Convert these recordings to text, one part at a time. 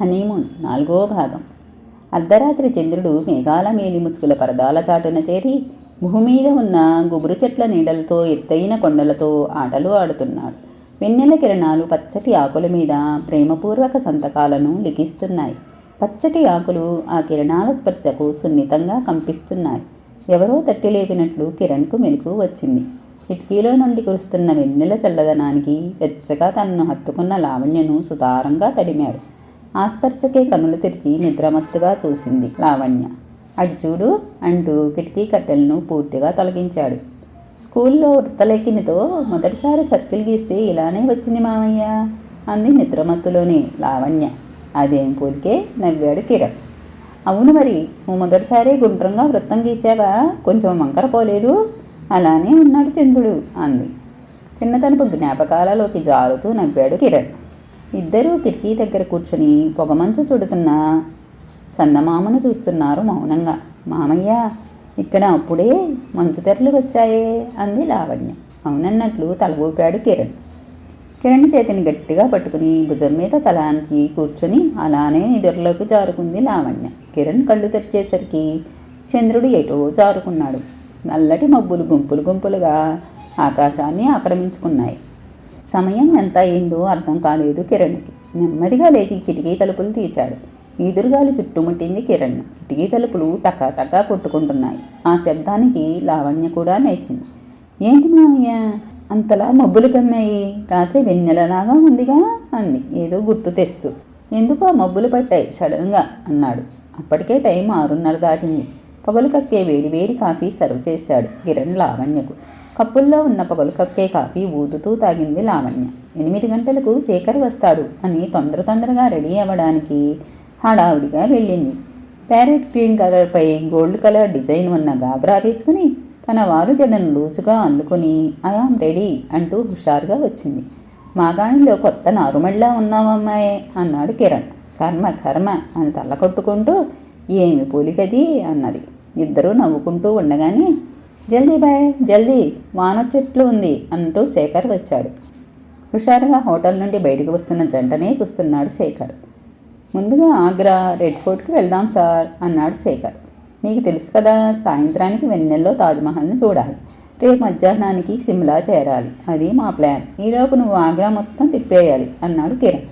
Honeymoon నాలుగో భాగం. అర్ధరాత్రి చంద్రుడు మేఘాల మేలి ముసుగుల పరదాల చాటున చేరి భూమి మీద ఉన్న గుబురు చెట్ల నీడలతో ఎత్తైన కొండలతో ఆటలు ఆడుతున్నాడు. వెన్నెల కిరణాలు పచ్చటి ఆకుల మీద ప్రేమపూర్వక సంతకాలను లిఖిస్తున్నాయి. పచ్చటి ఆకులు ఆ కిరణాల స్పర్శకు సున్నితంగా కంపిస్తున్నాయి. ఎవరో తట్టి లేపినట్లు కిరణ్కు మెలకు వచ్చింది. కిటికీలో నుండి కురుస్తున్న వెన్నెల చల్లదనానికి వెచ్చగా తనను హత్తుకున్న లావణ్యను సుతారంగా తడిమాడు. ఆ స్పర్శకే కనులు తెరిచి నిద్రమత్తుగా చూసింది లావణ్య. అటు చూడు అంటూ కిటికీ కట్టెలను పూర్తిగా తొలగించాడు. స్కూల్లో వృత్తలేఖినితో మొదటిసారి సర్కిల్ గీస్తే ఇలానే వచ్చింది మామయ్య అంది నిద్రమత్తులోనే లావణ్య. అదేం పోలికే నవ్వాడు కిరణ్. అవును మరి నువ్వు మొదటిసారి గుండ్రంగా వృత్తం గీసావా? కొంచెం వంకర పోలేదు? అలానే ఉన్నాడు చంద్రుడు అంది. చిన్నతనపు జ్ఞాపకాలలోకి జారుతూ నవ్వాడు కిరణ్. ఇద్దరూ కిటికీ దగ్గర కూర్చుని పొగమంచు చుడుతున్న. చందమామను చూస్తున్నారు మౌనంగా. మామయ్య ఇక్కడ అప్పుడే మంచు తెరలు వచ్చాయే అంది లావణ్య. అవునన్నట్లు తల ఊపాడు కిరణ్. కిరణ్ చేతిని గట్టిగా పట్టుకుని భుజం మీద తలాంచి కూర్చొని అలానే నిద్రలోకి జారుకుంది లావణ్య. కిరణ్ కళ్ళు తెరిచేసరికి చంద్రుడు ఎటో జారుకున్నాడు. నల్లటి మబ్బులు గుంపులు గుంపులుగా ఆకాశాన్ని ఆక్రమించుకున్నాయి. సమయం ఎంత అయిందో అర్థం కాలేదు కిరణ్కి. నెమ్మదిగా లేచి కిటికీ తలుపులు తీశాడు. ఈదురుగాలి చుట్టుముట్టింది కిరణ్. కిటికీ తలుపులు టకాటకా కొట్టుకుంటున్నాయి. ఆ శబ్దానికి లావణ్య కూడా లేచింది. ఏంటి మామయ్య అంతలా మబ్బులు కమ్మాయి? రాత్రి వెన్నెలలాగా ఉందిగా? అంది. ఏదో గుర్తు తెస్తూ. ఆ మబ్బులు పట్టాయి? సడన్గా? అన్నాడు. అప్పటికే టైం ఆరున్నర దాటింది. పొగలు కక్కే వేడి వేడి కాఫీ సర్వ్ చేశాడు కిరణ్ లావణ్యకు. కప్పుల్లో ఉన్న పొగలు కక్కే కాఫీ ఊదుతూ తాగింది లావణ్య. ఎనిమిది గంటలకు శేఖర్ వస్తాడు అని తొందర తొందరగా రెడీ అవ్వడానికి హడావుడిగా వెళ్ళింది. ప్యారెట్ గ్రీన్ కలర్పై గోల్డ్ కలర్ డిజైన్ ఉన్న గాగ్రా వేసుకుని తన వారు జడను లూచుగా అల్లుకుని ఐఆమ్ రెడీ అంటూ హుషారుగా వచ్చింది. మాగాణిలో కొత్త నారుమళ్ళా ఉన్నావమ్మాయే అన్నాడు కిరణ్. కర్మ కర్మ అని తల్ల కొట్టుకుంటూ ఏమి పూలికది అన్నది. ఇద్దరూ నవ్వుకుంటూ ఉండగానే జల్దీ బాయ్ జల్దీ. వానొచ్చెట్లు ఉంది అంటూ శేఖర్ వచ్చాడు. హుషారుగా హోటల్ నుండి బయటకు వస్తున్న జంటనే చూస్తున్నాడు శేఖర్. ముందుగా ఆగ్రా రెడ్ ఫోర్ట్కి వెళ్దాం సార్ అన్నాడు శేఖర్. నీకు తెలుసు కదా సాయంత్రానికి వెన్నెల్లో తాజ్మహల్ని చూడాలి. రేపు మధ్యాహ్నానికి సిమ్లా చేరాలి. అది మా ప్లాన్. ఈలోపు నువ్వు ఆగ్రా మొత్తం తిప్పేయాలి అన్నాడు కిరణ్.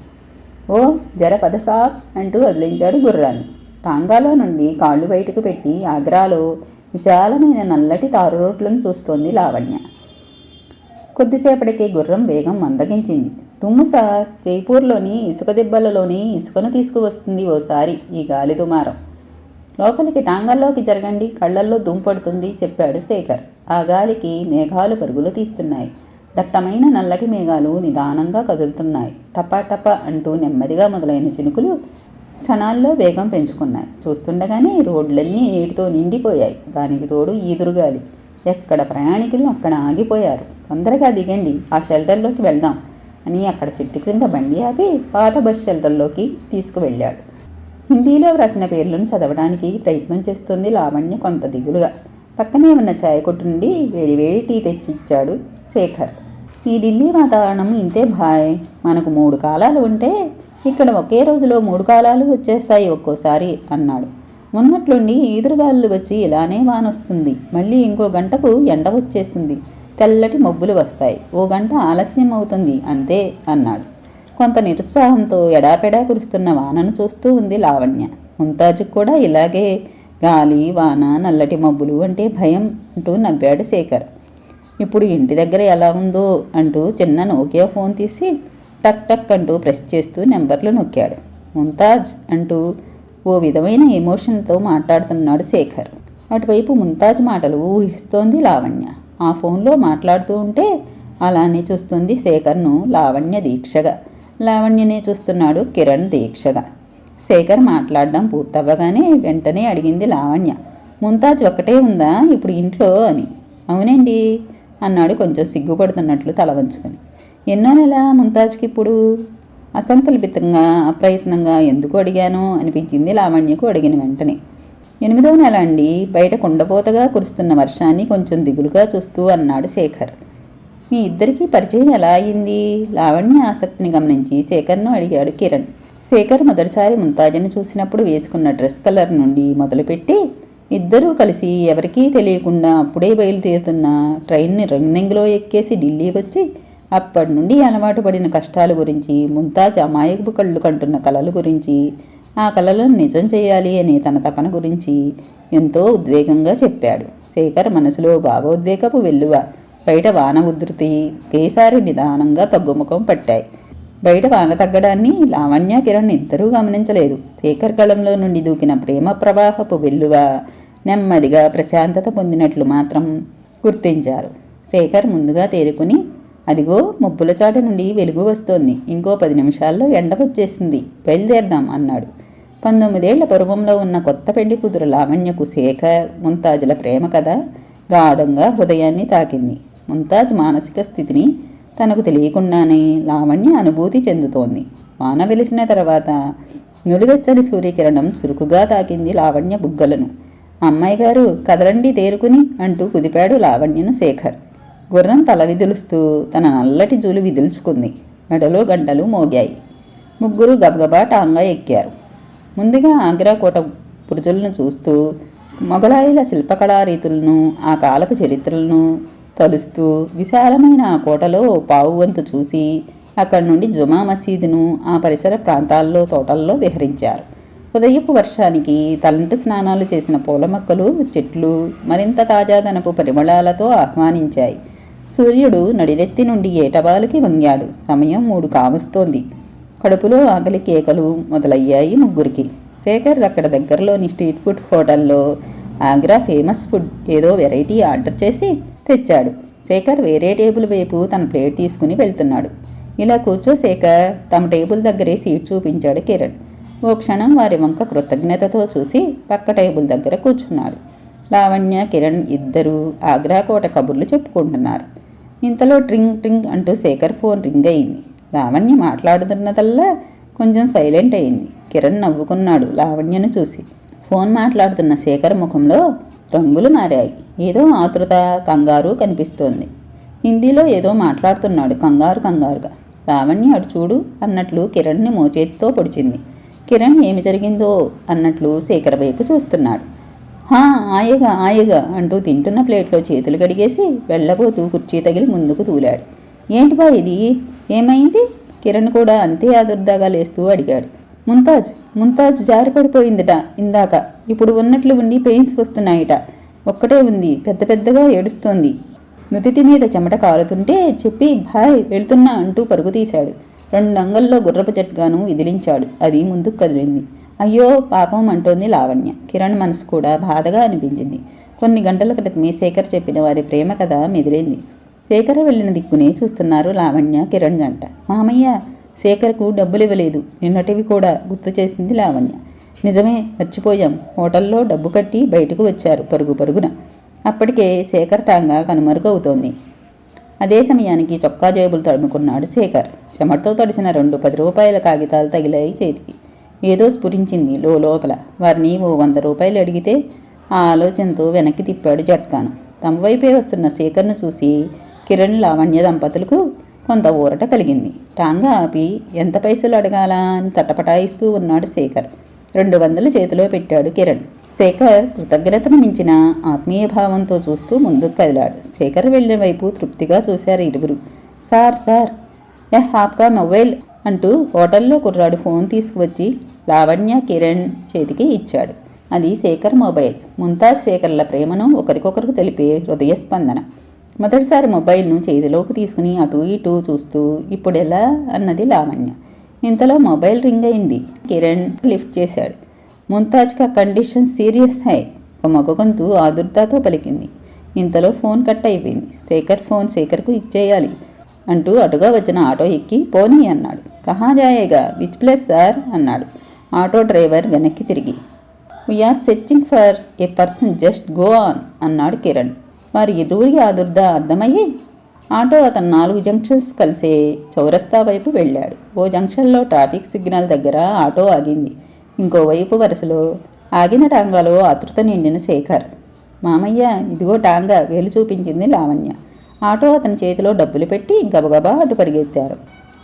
ఓ జర పద సాబ్ అంటూ వదిలించాడు గుర్రాన్ని. టాంగాలో నుండి కాళ్ళు బయటకు పెట్టి ఆగ్రాలో విశాలమైన నల్లటి తారు రోడ్లను చూస్తోంది లావణ్య. కొద్దిసేపటికి గుర్రం వేగం మందగించింది. తుమ్ము సార్ జైపూర్లోని ఇసుక దిబ్బలలోని ఇసుకను తీసుకువస్తుంది ఓసారి ఈ గాలి దుమారం. లోపలికి టాంగల్లోకి జరగండి కళ్ళల్లో దుంపడుతుంది చెప్పాడు శేఖర్. ఆ గాలికి మేఘాలు పరుగులు తీస్తున్నాయి. దట్టమైన నల్లటి మేఘాలు నిదానంగా కదులుతున్నాయి. టపా టప అంటూ నెమ్మదిగా మొదలైన చినుకులు క్షణాల్లో వేగం పెంచుకున్నాయి. చూస్తుండగానే రోడ్లన్నీ నీటితో నిండిపోయాయి. దానికి తోడు ఈదురుగాలి. ఎక్కడ ప్రయాణికులు అక్కడ ఆగిపోయారు. తొందరగా దిగండి. ఆ షెల్టర్లోకి వెళ్దాం అని అక్కడ చెట్టు క్రింద బండి ఆపి పాత బస్ షెల్టర్లోకి తీసుకువెళ్ళాడు. హిందీలో వ్రాసిన పేర్లను చదవడానికి ప్రయత్నం చేస్తుంది లావణ్య కొంత దిగులుగా. పక్కనే ఉన్న ఛాయ్ కొట్టు నుండి వేడివేడి టీ తెచ్చి ఇచ్చాడు శేఖర్. ఈ ఢిల్లీ వాతావరణం ఇంతే భాయ్ మనకు మూడు కాలాలు ఉంటే ఇక్కడ ఒకే రోజులో మూడు కాలాలు వచ్చేస్తాయి ఒక్కోసారి అన్నాడు. మొన్నట్లుండి ఈదురుగాలు వచ్చి ఇలానే వానొస్తుంది. మళ్ళీ ఇంకో గంటకు ఎండ వచ్చేస్తుంది. తెల్లటి మబ్బులు వస్తాయి. ఓ గంట ఆలస్యం అవుతుంది. అంతే అన్నాడు. కొంత నిరుత్సాహంతో ఎడాపెడా కురుస్తున్న వానను చూస్తూ ఉంది లావణ్య. ముంతాజుకు కూడా ఇలాగే గాలి వాన నల్లటి మబ్బులు అంటే భయం అంటూ నవ్వాడు శేఖర్. ఇప్పుడు ఇంటి దగ్గర ఎలా ఉందో అంటూ చిన్న నోకియా ఫోన్ తీసి టక్ టక్ అంటూ ప్రెస్ చేస్తూ నెంబర్లు నొక్కాడు. ముంతాజ్ అంటూ ఓ విధమైన ఎమోషన్తో మాట్లాడుతున్నాడు శేఖర్. అటువైపు ముంతాజ్ మాటలు ఊహిస్తోంది లావణ్య. ఆ ఫోన్లో మాట్లాడుతూ ఉంటే అలానే చూస్తుంది శేఖర్ను లావణ్య దీక్షగా. లావణ్యనే చూస్తున్నాడు కిరణ్ దీక్షగా. శేఖర్ మాట్లాడడం పూర్తవ్వగానే వెంటనే అడిగింది లావణ్య. ముంతాజ్ ఒక్కటే ఉందా ఇప్పుడు ఇంట్లో అని. అవునండి అన్నాడు కొంచెం సిగ్గుపడుతున్నట్లు తల వంచుకొని. ఎన్నో నెల ముంతాజ్కి ఇప్పుడు అసంకల్పితంగా అప్రయత్నంగా ఎందుకు అడిగానో అనిపించింది లావణ్యకు అడిగిన వెంటనే. ఎనిమిదో నెల అండి బయట కుండపోతగా కురుస్తున్న వర్షాన్ని కొంచెం దిగులుగా చూస్తూ అన్నాడు శేఖర్. మీ ఇద్దరికీ పరిచయం ఎలా అయింది? లావణ్య ఆసక్తిని గమనించి శేఖర్ను అడిగాడు కిరణ్. శేఖర్ మొదటిసారి ముంతాజను చూసినప్పుడు వేసుకున్న డ్రెస్ కలర్ నుండి మొదలుపెట్టి ఇద్దరూ కలిసి ఎవరికీ తెలియకుండా అప్పుడే బయలుదేరుతున్న ట్రైన్ని రన్నింగ్లో ఎక్కేసి ఢిల్లీ వచ్చి అప్పటి నుండి అలవాటు పడిన కష్టాల గురించి ముంతాజ్ అమాయకపు కళ్ళు కంటున్న కలల గురించి ఆ కళలను నిజం చేయాలి అనే తన తపన గురించి ఎంతో ఉద్వేగంగా చెప్పాడు. శేఖర్ మనసులో భావోద్వేగపు వెల్లువ బయట వాన ఉధృతి ఒకేసారి నిదానంగా తగ్గుముఖం పట్టాయి. బయట వాన తగ్గడాన్ని లావణ్య కిరణ్ ఇద్దరూ గమనించలేదు. శేఖర్ కళంలో నుండి దూకిన ప్రేమ ప్రవాహపు వెల్లువ నెమ్మదిగా ప్రశాంతత పొందినట్లు మాత్రం గుర్తించారు. శేఖర్ ముందుగా తేరుకుని అదిగో మబ్బుల చాటు నుండి వెలుగు వస్తోంది. ఇంకో పది నిమిషాల్లో ఎండ వచ్చేసింది. బయలుదేరదాం అన్నాడు. పంతొమ్మిదేళ్ళ పూర్వంలో ఉన్న కొత్త పెళ్ళి కూతురు లావణ్యకు శేఖర్ ముంతాజుల ప్రేమ కథ గాఢంగా హృదయాన్ని తాకింది. ముంతాజ్ మానసిక స్థితిని తనకు తెలియకుండానే లావణ్య అనుభూతి చెందుతోంది. వాన వెలిసిన తర్వాత నులివెచ్చని సూర్యకిరణం చురుకుగా తాకింది లావణ్య బుగ్గలను. అమ్మాయి గారు కదలండి తేరుకుని అంటూ కుదిపాడు లావణ్యను శేఖర్. గుర్రం తల విదులుస్తూ తన నల్లటి జూలు విదిల్చుకుంది. మెడలో గంటలు మోగాయి. ముగ్గురు గబగబా టాంగా ఎక్కారు. ముందుగా ఆగ్రా కోట పురుజులను చూస్తూ మొఘలాయిల శిల్పకళా రీతులను ఆ కాలపు చరిత్రలను తలుస్తూ విశాలమైన ఆ కోటలో పావు వంతు చూసి అక్కడి నుండి జుమా మసీదును ఆ పరిసర ప్రాంతాల్లో తోటల్లో విహరించారు. ఉదయపు వర్షానికి తలంటు స్నానాలు చేసిన పూల మొక్కలు చెట్లు మరింత తాజాదనపు పరిమళాలతో ఆహ్వానించాయి. సూర్యుడు నడిరెత్తి నుండి ఏటవాలకి వంగాడు. సమయం మూడు కావస్తోంది. కడుపులో ఆకలి కేకలు మొదలయ్యాయి ముగ్గురికి. శేఖర్ అక్కడ దగ్గరలోని స్ట్రీట్ ఫుడ్ హోటల్లో ఆగ్రా ఫేమస్ ఫుడ్ ఏదో వెరైటీ ఆర్డర్ చేసి తెచ్చాడు. శేఖర్ వేరే టేబుల్ వైపు తన ప్లేట్ తీసుకుని వెళ్తున్నాడు. ఇలా కూర్చో శేఖర్ తమ టేబుల్ దగ్గరే సీట్ చూపించాడు కిరణ్. ఓ క్షణం వారి వంక కృతజ్ఞతతో చూసి పక్క టేబుల్ దగ్గర కూర్చున్నాడు. లావణ్య కిరణ్ ఇద్దరూ ఆగ్రా కోట కబుర్లు చెప్పుకుంటున్నారు. ఇంతలో ట్రింగ్ ట్రింగ్ అంటూ శేఖర్ ఫోన్ రింగ్ అయింది. లావణ్య మాట్లాడుతున్నదల్లా కొంచెం సైలెంట్ అయింది. కిరణ్ నవ్వుకున్నాడు లావణ్యను చూసి. ఫోన్ మాట్లాడుతున్న శేఖర్ ముఖంలో రంగులు మారాయి. ఏదో ఆతృత కంగారు కనిపిస్తోంది. హిందీలో ఏదో మాట్లాడుతున్నాడు కంగారు కంగారుగా. లావణ్య అటు చూడు అన్నట్లు కిరణ్ని మోచేతితో పొడిచింది. కిరణ్ ఏమి జరిగిందో అన్నట్లు శేఖర్ వైపు చూస్తున్నాడు. హా ఆయగా ఆయగా అంటూ తింటున్న ప్లేట్లో చేతులు కడిగేసి వెళ్ళబోతూ కుర్చీ తగిలి ముందుకు తూలాడు ఏంటి బా ఇది? ఏమైంది? కిరణ్ కూడా అంతే ఆదుర్దాగా లేస్తూ అడిగాడు. ముంతాజ్ ముంతాజ్ జారి పడిపోయిందిట ఇందాక. ఇప్పుడు ఉన్నట్లు ఉండి పెయిన్స్ వస్తున్నాయిట. ఒక్కటే ఉంది పెద్ద పెద్దగా ఏడుస్తోంది. నుదుటి మీద చెమట కారుతుంటే చెప్పి భాయ్ వెళ్తున్నా అంటూ పరుగు తీశాడు. రెండు అంగల్లో గుర్రపు చెట్టుగాను విదిలించాడు. అది ముందుకు కదిలింది. అయ్యో పాపం అంటోంది లావణ్య. కిరణ్ మనసు కూడా బాధగా అనిపించింది. కొన్ని గంటల క్రితమే శేఖర్ చెప్పిన వారి ప్రేమ కథ మెదిలింది. శేఖర్ వెళ్ళిన దిక్కునే చూస్తున్నారు లావణ్య కిరణ్ జంట మామయ్య శేఖర్కు డబ్బులు ఇవ్వలేదు. నిన్నటివి కూడా గుర్తు చేసింది లావణ్య. నిజమే మర్చిపోయాం. హోటల్లో డబ్బు కట్టి బయటకు వచ్చారు పరుగు పరుగున. అప్పటికే శేఖర్ టాంగా కనుమరుగవుతోంది. అదే సమయానికి చొక్కా జేబులు తడుముకున్నాడు శేఖర్. చెమటతో తడిసిన రెండు పది రూపాయల కాగితాలు తగిలాయి చేతికి. ఏదో స్ఫురించింది లోపల. వారిని ఓ వంద రూపాయలు అడిగితే ఆ ఆలోచనతో వెనక్కి తిప్పాడు జట్కాను. తమ వైపే వస్తున్న శేఖర్ను చూసి కిరణ్ లావణ్య దంపతులకు కొంత ఊరట కలిగింది. టాంగా ఆపి ఎంత పైసలు అడగాలా? అని తటపటాయిస్తూ ఉన్నాడు శేఖర్. రెండు వందలు చేతిలో పెట్టాడు కిరణ్. శేఖర్ కృతజ్ఞతను మించిన ఆత్మీయ భావంతో చూస్తూ ముందుకు కదిలాడు. శేఖర్ వెళ్ళిన వైపు తృప్తిగా చూశారు ఇరువురు. సార్ సార్ ఎహ్ ఆప్కా మొబైల్ అంటూ హోటల్లో కుర్రాడు ఫోన్ తీసుకువచ్చి లావణ్య కిరణ్ చేతికి ఇచ్చాడు. అది శేఖర్ మొబైల్. ముంతాజ్ శేఖర్ల ప్రేమను ఒకరికొకరికి తెలిపే హృదయ స్పందన మొదటిసారి మొబైల్ను చేతిలోకి తీసుకుని అటు ఇటు చూస్తూ ఇప్పుడు ఎలా అన్నది లావణ్య. ఇంతలో మొబైల్ రింగ్ అయింది కిరణ్ లిఫ్ట్ చేశాడు. ముంతాజ్ కా కండిషన్ సీరియస్ హై. ఒక మగ గొంతు ఆదుర్దాతో పలికింది. ఇంతలో ఫోన్ కట్ అయిపోయింది. శేఖర్ ఫోన్ శేఖర్కు ఇచ్చేయాలి అంటూ అటుగా వచ్చిన ఆటో ఎక్కి పోనీ అన్నాడు. కహా జాయేగా విచ్ ప్లేస్ సార్? అన్నాడు. ఆటో డ్రైవర్ వెనక్కి తిరిగి. We're searching for a person just go on అన్నాడు కిరణ్. వారి ఇరువురి ఆదుర్ద అర్థమయ్యి? ఆటో అతను నాలుగు జంక్షన్స్ కలిసే చౌరస్తా వైపు వెళ్ళాడు. ఓ జంక్షన్లో ట్రాఫిక్ సిగ్నల్ దగ్గర ఆటో ఆగింది. ఇంకోవైపు వరుసలో ఆగిన టాంగాలో ఆతృత నిండిన శేఖర్. మామయ్య ఇదిగో టాంగా వేలు చూపించింది లావణ్య. ఆటో అతని చేతిలో డబ్బులు పెట్టి గబగబా అటు పరిగెత్తారు.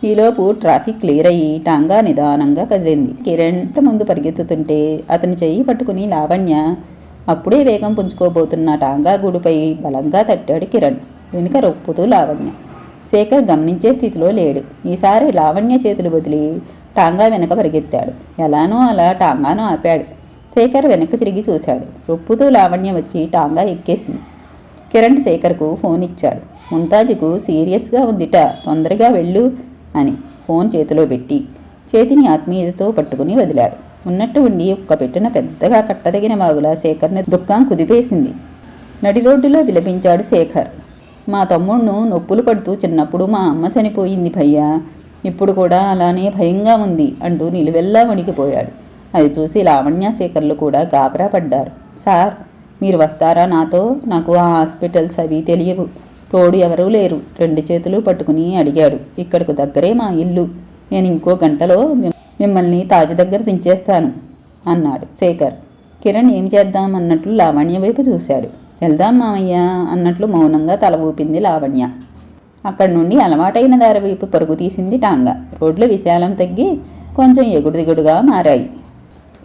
ఈలోపు ట్రాఫిక్ క్లియర్ అయ్యి టాంగా నిదానంగా కదిలింది. కిరణ్ ముందు పరిగెత్తుతుంటే అతని చెయ్యి పట్టుకుని లావణ్య అప్పుడే వేగం పుంజుకోబోతున్న టాంగా గూడుపై బలంగా తట్టాడు కిరణ్. వెనుక రొప్పుతూ లావణ్య. శేఖర్ గమనించే స్థితిలో లేడు. ఈసారి లావణ్య చేతులు వదిలి టాంగా వెనక పరిగెత్తాడు. ఎలానో అలా టాంగాను ఆపాడు. శేఖర్ వెనక్కి తిరిగి చూశాడు. రొప్పుతూ లావణ్య వచ్చి టాంగా ఎక్కేసింది. కిరణ్ శేఖర్కు ఫోన్ ఇచ్చాడు. ముంతాజుకు సీరియస్గా ఉందిట తొందరగా వెళ్ళు అని ఫోన్ చేతిలో పెట్టి చేతిని ఆత్మీయతతో పట్టుకుని వదిలాడు. ఉన్నట్టు ఉండి ఒక్క పెట్టిన పెద్దగా కట్టదగిన మాగులా శేఖర్ని దుఃఖం కుదిపేసింది. నడి రోడ్డులో విలపించాడు శేఖర్. మా తమ్ముణ్ణు నొప్పులు పడుతూ చిన్నప్పుడు మా అమ్మ చనిపోయింది భయ్యా. ఇప్పుడు కూడా అలానే భయంగా ఉంది అంటూ నిలువెల్లా వణికిపోయాడు. అది చూసి లావణ్యశేఖర్లు కూడా గాబరా పడ్డారు. సార్ మీరు వస్తారా నాతో? నాకు ఆ హాస్పిటల్స్ అవి తెలియవు. తోడు ఎవరూ లేరు. రెండు చేతులు పట్టుకుని అడిగాడు. ఇక్కడకు దగ్గరే మా ఇల్లు. నేను ఇంకో గంటలో మిమ్- మిమ్మల్ని తాజు దగ్గర దించేస్తాను అన్నాడు శేఖర్. కిరణ్ ఏం చేద్దాం అన్నట్లు లావణ్య వైపు చూశాడు. వెళ్దాం మామయ్య అన్నట్లు మౌనంగా తల ఊపింది లావణ్య. అక్కడి నుండి అలవాటైన దారి వైపు పరుగు తీసింది టాంగా. రోడ్లు విశాలం తగ్గి కొంచెం ఎగుడు దిగుడుగా మారాయి.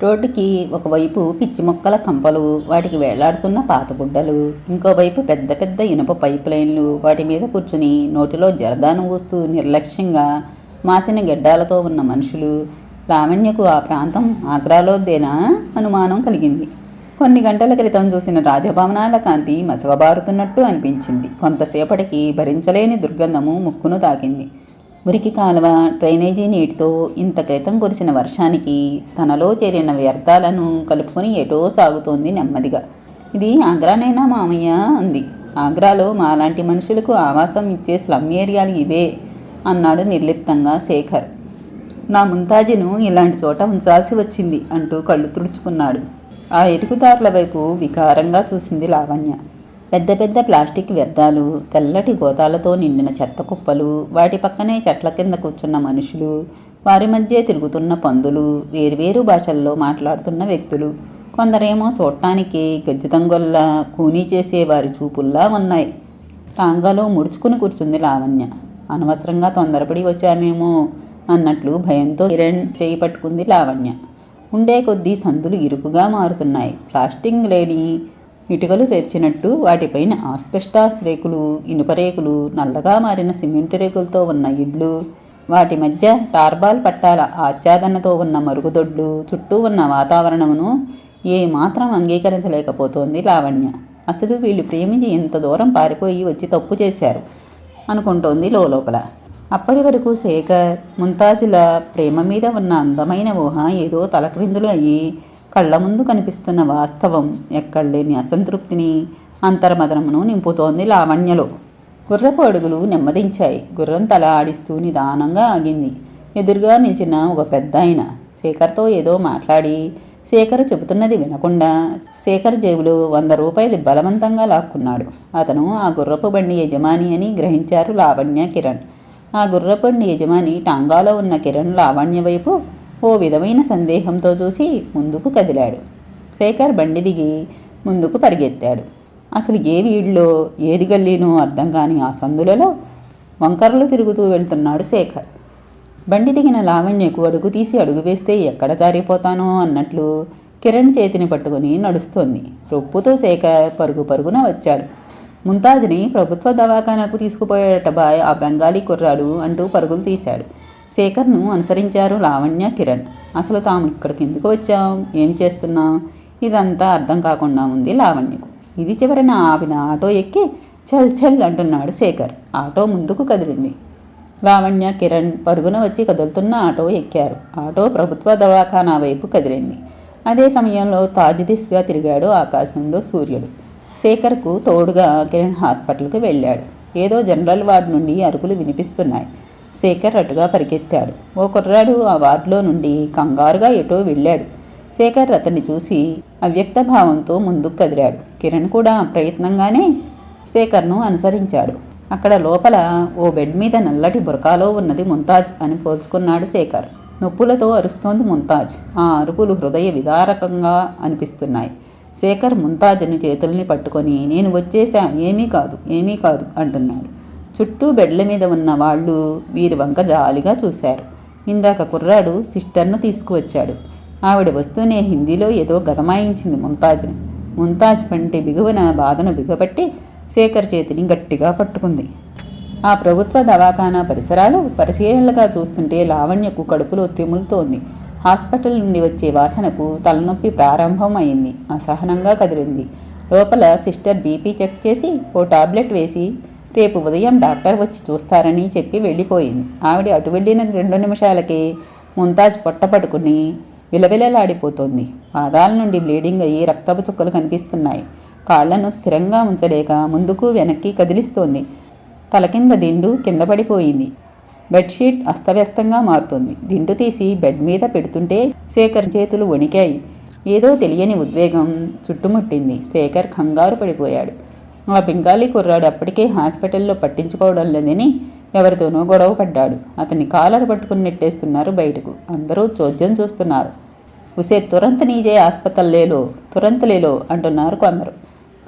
రోడ్డుకి ఒకవైపు పిచ్చి మొక్కల కంపలు వాటికి వేలాడుతున్న పాత గుడ్డలు ఇంకోవైపు పెద్ద పెద్ద ఇనుప పైప్ లైన్లు వాటి మీద కూర్చుని నోటిలో జరదాను ఊస్తూ నిర్లక్ష్యంగా మాసిన గెడ్డాలతో ఉన్న మనుషులు లావణ్యకు ఆ ప్రాంతం ఆగ్రాలోదేనా అనుమానం కలిగింది. కొన్ని గంటల క్రితం చూసిన రాజభవనాల కాంతి మసవబారుతున్నట్టు అనిపించింది. కొంతసేపటికి భరించలేని దుర్గంధము ముక్కును తాకింది. మురికి కాలువ డ్రైనేజీ నీటితో ఇంత క్రితం కురిసిన వర్షానికి తనలో చేరిన వ్యర్థాలను కలుపుకొని ఎటో సాగుతోంది నెమ్మదిగా. ఇది ఆగ్రానేనా మామయ్య? అంది. ఆగ్రాలో మాలాంటి మనుషులకు ఆవాసం ఇచ్చే స్లమ్ ఏరియాలు ఇవే అన్నాడు నిర్లిప్తంగా శేఖర్. నా ముంతాజును ఇలాంటి చోట ఉంచాల్సి వచ్చింది అంటూ కళ్ళు తుడుచుకున్నాడు. ఆ ఇరుకుదారుల వైపు వికారంగా చూసింది లావణ్య. పెద్ద పెద్ద ప్లాస్టిక్ వ్యర్థాలు తెల్లటి గోతాలతో నిండిన చెత్త కుప్పలు వాటి పక్కనే చెట్ల కింద కూర్చున్న మనుషులు వారి మధ్య తిరుగుతున్న పందులు వేరువేరు భాషల్లో మాట్లాడుతున్న వ్యక్తులు కొందరేమో చూడటానికి గజ్జితంగొల్లా కూనీ చేసే వారి చూపుల్లా ఉన్నాయి. టాంగాలో ముడుచుకుని కూర్చుంది లావణ్య. అనవసరంగా తొందరపడి వచ్చామేమో అన్నట్లు భయంతో కిరణ్ చేయి పట్టుకుంది లావణ్య. ఉండే కొద్దీ సందులు ఇరుకుగా మారుతున్నాయి. ప్లాస్టింగ్ లేని ఇటుకలు తెరిచినట్టు వాటిపైన ఆస్పెస్టాస్ రేకులు ఇనుప రేకులు నల్లగా మారిన సిమెంట్ రేకులతో ఉన్న ఇళ్ళు వాటి మధ్య టార్బాల్ పట్టాల ఆచ్ఛాదనతో ఉన్న మరుగుదొడ్లు చుట్టూ ఉన్న వాతావరణమును ఏమాత్రం అంగీకరించలేకపోతోంది లావణ్య. అసలు వీళ్ళు ప్రేమించి ఇంత దూరం పారిపోయి వచ్చి తప్పు చేశారు అనుకుంటోంది లోపల అప్పటి వరకు శేఖర్ ముంతాజుల ప్రేమ మీద ఉన్న అందమైన ఊహ ఏదో తలక్రిందులు అయ్యి కళ్ళ ముందు కనిపిస్తున్న వాస్తవం ఎక్కడలేని అసంతృప్తిని అంతర్మదనమును నింపుతోంది లావణ్యలో. గుర్రపు అడుగులు నెమ్మదించాయి. గుర్రం తల ఆడిస్తూ నిదానంగా ఆగింది. ఎదురుగా నిలిచిన ఒక పెద్ద ఆయన శేఖర్తో ఏదో మాట్లాడి శేఖర్ చెబుతున్నది వినకుండా శేఖర్ జేబులో వంద రూపాయలు బలవంతంగా లాక్కున్నాడు. అతను ఆ గుర్రపు బండి యజమాని అని గ్రహించారు లావణ్య కిరణ్. ఆ గుర్రపండి యజమాని టాంగాలో ఉన్న కిరణ్ లావణ్య వైపు ఓ విధమైన సందేహంతో చూసి ముందుకు కదిలాడు. శేఖర్ బండి దిగి ముందుకు పరిగెత్తాడు. అసలు ఏ వీడిలో ఏది గల్లీనో అర్థం కాని ఆ సందులలో వంకరలు తిరుగుతూ వెళ్తున్నాడు శేఖర్. బండి దిగిన లావణ్యకు అడుగు తీసి అడుగు వేస్తే ఎక్కడ జారిపోతానో అన్నట్లు కిరణ్ చేతిని పట్టుకుని నడుస్తోంది. రొప్పుతో శేఖర్ పరుగు పరుగున వచ్చాడు. ముంతాజ్ని ప్రభుత్వ దవాఖానాకు తీసుకుపోయాడట బాయ్. ఆ బెంగాలీ కుర్రాడు అంటూ పరుగులు తీశాడు. శేఖర్ను అనుసరించారు లావణ్య కిరణ్. అసలు తాము ఇక్కడికి ఎందుకు వచ్చాం? ఏం చేస్తున్నాం? ఇదంతా అర్థం కాకుండా ఉంది లావణ్యకు. ఇది చివరన ఆవిన ఆటో ఎక్కి చల్ చల్ అంటున్నాడు శేఖర్. ఆటో ముందుకు కదిలింది. లావణ్య కిరణ్ పరుగున వచ్చి కదులుతున్న ఆటో ఎక్కారు. ఆటో ప్రభుత్వ దవాఖానా వైపు కదిలింది. అదే సమయంలో తాజ్ దిశగా తిరిగాడు ఆకాశంలో సూర్యుడు. శేఖర్కు తోడుగా కిరణ్ హాస్పిటల్కి వెళ్ళాడు. ఏదో జనరల్ వార్డు నుండి అరుపులు వినిపిస్తున్నాయి. శేఖర్ అటుగా పరిగెత్తాడు. ఓ కుర్రాడు ఆ వార్డులో నుండి కంగారుగా ఎటో వెళ్ళాడు. శేఖర్ అతన్ని చూసి అవ్యక్త భావంతో ముందుకు కదిలాడు. కిరణ్ కూడా ప్రయత్నంగానే శేఖర్ను అనుసరించాడు. అక్కడ లోపల ఓ బెడ్ మీద నల్లటి బురకాలో ఉన్నది ముంతాజ్ అని పోల్చుకున్నాడు శేఖర్. నొప్పులతో అరుస్తోంది ముంతాజ్. ఆ అరుపులు హృదయ విదారకంగా అనిపిస్తున్నాయి. శేఖర్ ముంతాజను చేతుల్ని పట్టుకొని నేను వచ్చేసా ఏమీ కాదు ఏమీ కాదు అంటున్నాడు. చుట్టూ బెడ్ల మీద ఉన్న వాళ్ళు వీరి వంక జాలిగా చూశారు. ఇందాక కుర్రాడు సిస్టర్ను తీసుకువచ్చాడు. ఆవిడ వస్తూనే హిందీలో ఏదో గతమాయించింది ముంతాజ్ని. ముంతాజ్ పంటి బిగువన బాధను బిగపట్టి శేఖర్ చేతిని గట్టిగా పట్టుకుంది. ఆ ప్రభుత్వ దవాఖానా పరిసరాలు పరిశీలనలుగా చూస్తుంటే లావణ్యకు కడుపులో తిములుతోంది. హాస్పిటల్ నుండి వచ్చే వాసనకు తలనొప్పి ప్రారంభం అయింది అసహనంగా కదిలింది. లోపల సిస్టర్ బీపీ చెక్ చేసి ఓ టాబ్లెట్ వేసి రేపు ఉదయం డాక్టర్ వచ్చి చూస్తారని చెప్పి వెళ్ళిపోయింది. ఆవిడ అటు వెళ్ళిన రెండు నిమిషాలకే ముంతాజ్ పొట్ట పట్టుకుని విలవిలలాడిపోతోంది. పాదాల నుండి బ్లీడింగ్ అయ్యి రక్తపు చుక్కలు కనిపిస్తున్నాయి. కాళ్ళను స్థిరంగా ఉంచలేక ముందుకు వెనక్కి కదిలిస్తోంది. తల కింద దిండు కింద పడిపోయింది. బెడ్షీట్ అస్తవ్యస్తంగా మారుతుంది. దిండు తీసి బెడ్ మీద పెడుతుంటే శేఖర్ చేతులు వణికాయి. ఏదో తెలియని ఉద్వేగం చుట్టుముట్టింది. శేఖర్ కంగారు పడిపోయాడు. ఆ బెంగాలీ కుర్రాడు అప్పటికే హాస్పిటల్లో పట్టించుకోవడం లేదని ఎవరితోనో గొడవ పడ్డాడు. అతని కాలర్ పట్టుకుని నెట్టేస్తున్నారు బయటకు. అందరూ చోద్యం చూస్తున్నారు. ఉసే తురంత నీజే ఆస్పత్రులేలో తురంత లేలో అంటున్నారు కొందరు.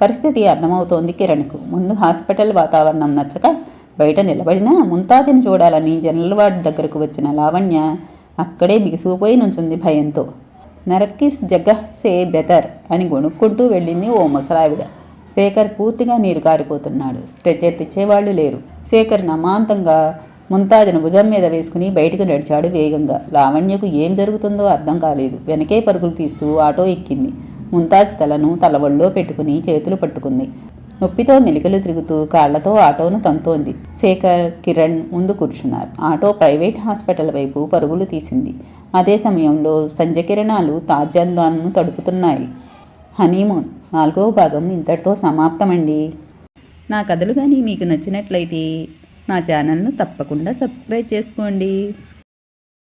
పరిస్థితి అర్థమవుతోంది కిరణ్కు. ముందు హాస్పిటల్ వాతావరణం నచ్చక బయట నిలబడినా ముంతాజ్ని చూడాలని జనరల్ వార్డ్ దగ్గరకు వచ్చిన లావణ్య అక్కడే బిగుసుకుపోయి నుంచుంది భయంతో. నరకిస్ జగహ్ సే బెటర్ అని గొణుక్కుంటూ వెళ్ళింది ఓ ముసలావిడ. శేఖర్ పూర్తిగా నీరు కారిపోతున్నాడు. స్ట్రెచ్చర్ తెచ్చేవాళ్ళు లేరు. శేఖర్ నమాంతంగా ముంతాజను భుజం మీద వేసుకుని బయటకు నడిచాడు వేగంగా. లావణ్యకు ఏం జరుగుతుందో అర్థం కాలేదు. వెనకే పరుగులు తీస్తూ ఆటో ఎక్కింది. ముంతాజ్ తలను తలవళ్ళో పెట్టుకుని చేతులు పట్టుకుంది. నొప్పితో మెలికలు తిరుగుతూ కాళ్ళతో ఆటోను తంతోంది. శేఖర్ కిరణ్ ముందు కూర్చున్నారు. ఆటో ప్రైవేట్ హాస్పిటల్ వైపు పరుగులు తీసింది. అదే సమయంలో సంజకిరణాలు తాజాందాన్ను తడుపుతున్నాయి. హనీమూన్ నాలుగవ భాగం ఇంతటితో సమాప్తమండి. నా కథలు కానీ మీకు నచ్చినట్లయితే నా ఛానల్ను తప్పకుండా సబ్స్క్రైబ్ చేసుకోండి.